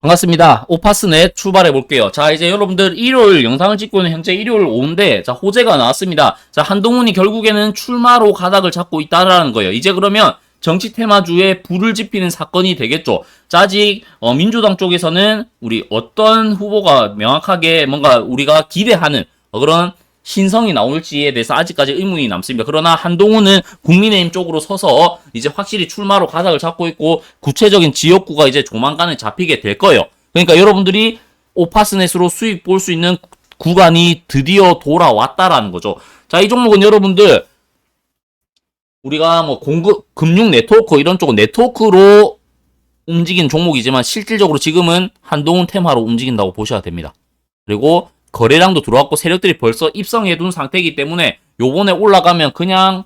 반갑습니다. 오파스넷 출발해 볼게요. 자, 이제 여러분들 일요일 영상을 찍고 있는 현재 일요일 오후인데, 자, 호재가 나왔습니다. 자, 한동훈이 결국에는 출마로 가닥을 잡고 있다라는 거예요. 이제 그러면 정치 테마주에 불을 지피는 사건이 되겠죠. 자, 아직 어, 민주당 쪽에서는 우리 어떤 후보가 명확하게 뭔가 우리가 기대하는 어, 그런 신성이 나올지에 대해서 아직까지 의문이 남습니다. 그러나 한동훈은 국민의힘 쪽으로 서서 이제 확실히 출마로 가닥을 잡고 있고 구체적인 지역구가 이제 조만간에 잡히게 될 거예요. 그러니까 여러분들이 오파스넷으로 수익 볼 수 있는 구간이 드디어 돌아왔다라는 거죠. 자, 이 종목은 여러분들 우리가 뭐 공급 금융 네트워크 이런 쪽 네트워크로 움직이는 종목이지만 실질적으로 지금은 한동훈 테마로 움직인다고 보셔야 됩니다. 그리고 거래량도 들어왔고 세력들이 벌써 입성해둔 상태이기 때문에 요번에 올라가면 그냥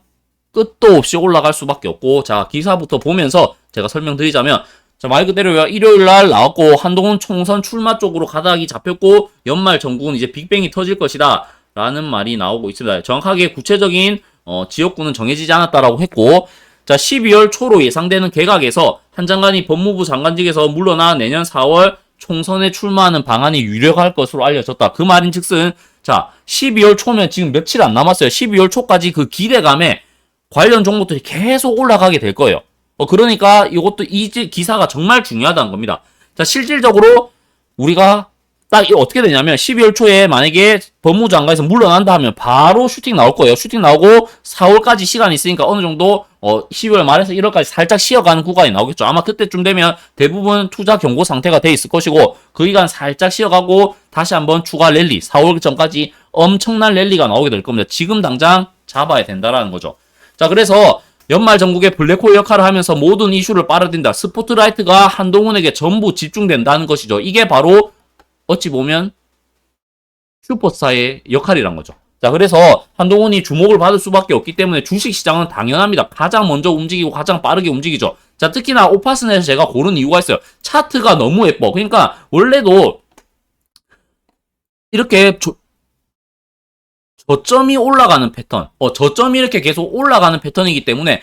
끝도 없이 올라갈 수밖에 없고 자 기사부터 보면서 제가 설명드리자면 자말 그대로 일요일 날 나왔고 한동훈 총선 출마 쪽으로 가닥이 잡혔고 연말 전국은 이제 빅뱅이 터질 것이다 라는 말이 나오고 있습니다. 정확하게 구체적인 어, 지역구는 정해지지 않았다라고 했고 자 12월 초로 예상되는 개각에서 한 장관이 법무부 장관직에서 물러나 내년 4월 총선에 출마하는 방안이 유력할 것으로 알려졌다. 그 말인 즉슨 자 12월 초면 지금 며칠 안 남았어요. 12월 초까지 그 기대감에 관련 종목들이 계속 올라가게 될 거예요. 어, 그러니까 이것도 이 기사가 정말 중요하다는 겁니다. 자 실질적으로 우리가 딱 이거 어떻게 되냐면 12월 초에 만약에 법무부 장관에서 물러난다 하면 바로 슈팅 나올 거예요. 슈팅 나오고 4월까지 시간이 있으니까 어느 정도 어 12월 말에서 1월까지 살짝 쉬어가는 구간이 나오겠죠. 아마 그때쯤 되면 대부분 투자 경고 상태가 돼 있을 것이고 그 기간 살짝 쉬어가고 다시 한번 추가 랠리 4월 전까지 엄청난 랠리가 나오게 될 겁니다. 지금 당장 잡아야 된다라는 거죠. 자 그래서 연말 전국의 블랙홀 역할을 하면서 모든 이슈를 빨아들인다. 스포트라이트가 한동훈에게 전부 집중된다는 것이죠. 이게 바로 어찌 보면 슈퍼스타의 역할이란 거죠. 자, 그래서 한동훈이 주목을 받을 수밖에 없기 때문에 주식 시장은 당연합니다. 가장 먼저 움직이고 가장 빠르게 움직이죠. 자, 특히나 오파스넷에서 제가 고른 이유가 있어요. 차트가 너무 예뻐. 그러니까 원래도 이렇게 조, 저점이 올라가는 패턴, 어, 저점이 이렇게 계속 올라가는 패턴이기 때문에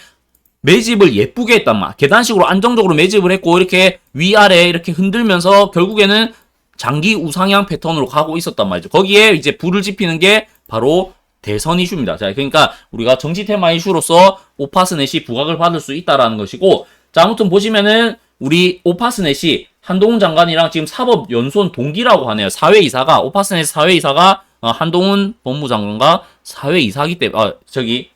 매집을 예쁘게 했단 말. 계단식으로 안정적으로 매집을 했고 이렇게 위아래 이렇게 흔들면서 결국에는 장기 우상향 패턴으로 가고 있었단 말이죠. 거기에 이제 불을 지피는 게 바로 대선 이슈입니다. 자, 그러니까 우리가 정치 테마 이슈로서 오파스넷이 부각을 받을 수 있다라는 것이고, 자, 아무튼 보시면은 우리 오파스넷이 한동훈 장관이랑 지금 사법 연수원 동기라고 하네요. 사회이사가 오파스넷 사회이사가 어, 한동훈 법무장관과 사회이사기 때문에 아, 저기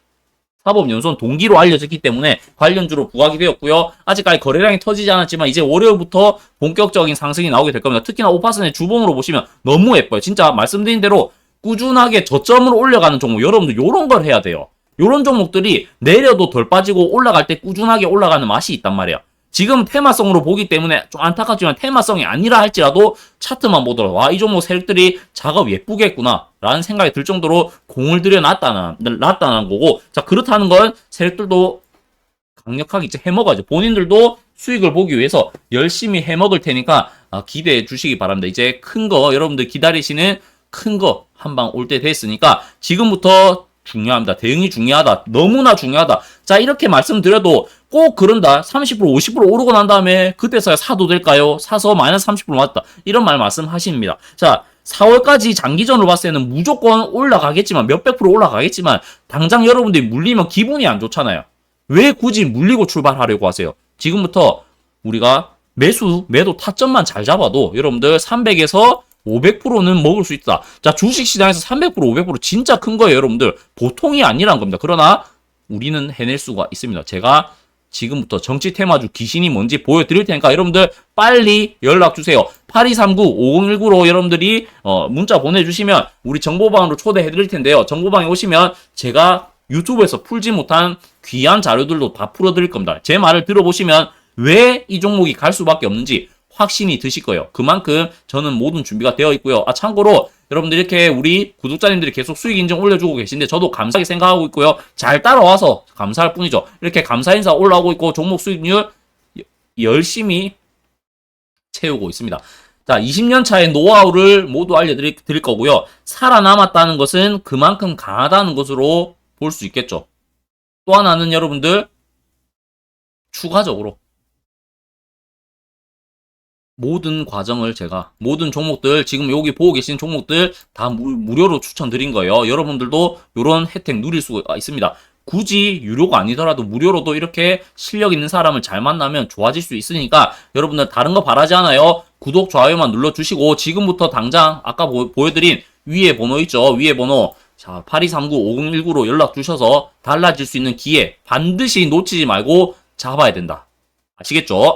사법연수원 동기로 알려졌기 때문에 관련주로 부각이 되었고요. 아직까지 거래량이 터지지 않았지만 이제 월요일부터 본격적인 상승이 나오게 될 겁니다. 특히나 오파슨의 주봉으로 보시면 너무 예뻐요. 진짜 말씀드린 대로 꾸준하게 저점으로 올려가는 종목 여러분들 요런 걸 해야 돼요. 요런 종목들이 내려도 덜 빠지고 올라갈 때 꾸준하게 올라가는 맛이 있단 말이에요. 지금 테마성으로 보기 때문에 좀 안타깝지만 테마성이 아니라 할지라도 차트만 보더라도 와 이 종목 세력들이 작업 예쁘게 했구나 라는 생각이 들 정도로 공을 들여 놨다는 놨다는 거고 자 그렇다는 건 세력들도 강력하게 이제 해먹어야죠 본인들도 수익을 보기 위해서 열심히 해먹을 테니까 아, 기대해 주시기 바랍니다 이제 큰 거 여러분들 기다리시는 큰 거 한 방 올 때 됐으니까 지금부터 중요합니다. 대응이 중요하다. 너무나 중요하다. 자, 이렇게 말씀드려도 꼭 그런다. 30% 50% 오르고 난 다음에 그때서야 사도 될까요? 사서 마이너스 30% 맞다. 이런 말 말씀하십니다. 자, 4월까지 장기전으로 봤을 때는 무조건 올라가겠지만 몇백 프로 올라가겠지만 당장 여러분들이 물리면 기분이 안 좋잖아요. 왜 굳이 물리고 출발하려고 하세요? 지금부터 우리가 매수, 매도 타점만 잘 잡아도 여러분들 300에서 500%는 먹을 수 있다. 자, 주식 시장에서 300%, 500% 진짜 큰 거예요, 여러분들. 보통이 아니란 겁니다. 그러나 우리는 해낼 수가 있습니다. 제가 지금부터 정치 테마주 귀신이 뭔지 보여드릴 테니까 여러분들 빨리 연락 주세요. 8239-5019로 여러분들이 어, 문자 보내주시면 우리 정보방으로 초대해드릴 텐데요. 정보방에 오시면 제가 유튜브에서 풀지 못한 귀한 자료들도 다 풀어드릴 겁니다. 제 말을 들어보시면 왜 이 종목이 갈 수밖에 없는지 확신이 드실 거예요. 그만큼 저는 모든 준비가 되어 있고요. 아, 참고로 여러분들 이렇게 우리 구독자님들이 계속 수익 인증 올려주고 계신데 저도 감사하게 생각하고 있고요. 잘 따라와서 감사할 뿐이죠. 이렇게 감사 인사 올라오고 있고 종목 수익률 열심히 채우고 있습니다. 자, 20년 차의 노하우를 모두 알려드릴 드릴 거고요. 살아남았다는 것은 그만큼 강하다는 것으로 볼 수 있겠죠. 또 하나는 여러분들 추가적으로 모든 과정을 제가 모든 종목들 지금 여기 보고 계신 종목들 다 무, 무료로 추천드린 거예요. 여러분들도 이런 혜택 누릴 수가 있습니다. 굳이 유료가 아니더라도 무료로도 이렇게 실력 있는 사람을 잘 만나면 좋아질 수 있으니까 여러분들 다른 거 바라지 않아요. 구독, 좋아요만 눌러주시고 지금부터 당장 아까 보, 보여드린 위에 번호 있죠. 위에 번호 자 8239-5019로 연락 주셔서 달라질 수 있는 기회 반드시 놓치지 말고 잡아야 된다. 아시겠죠?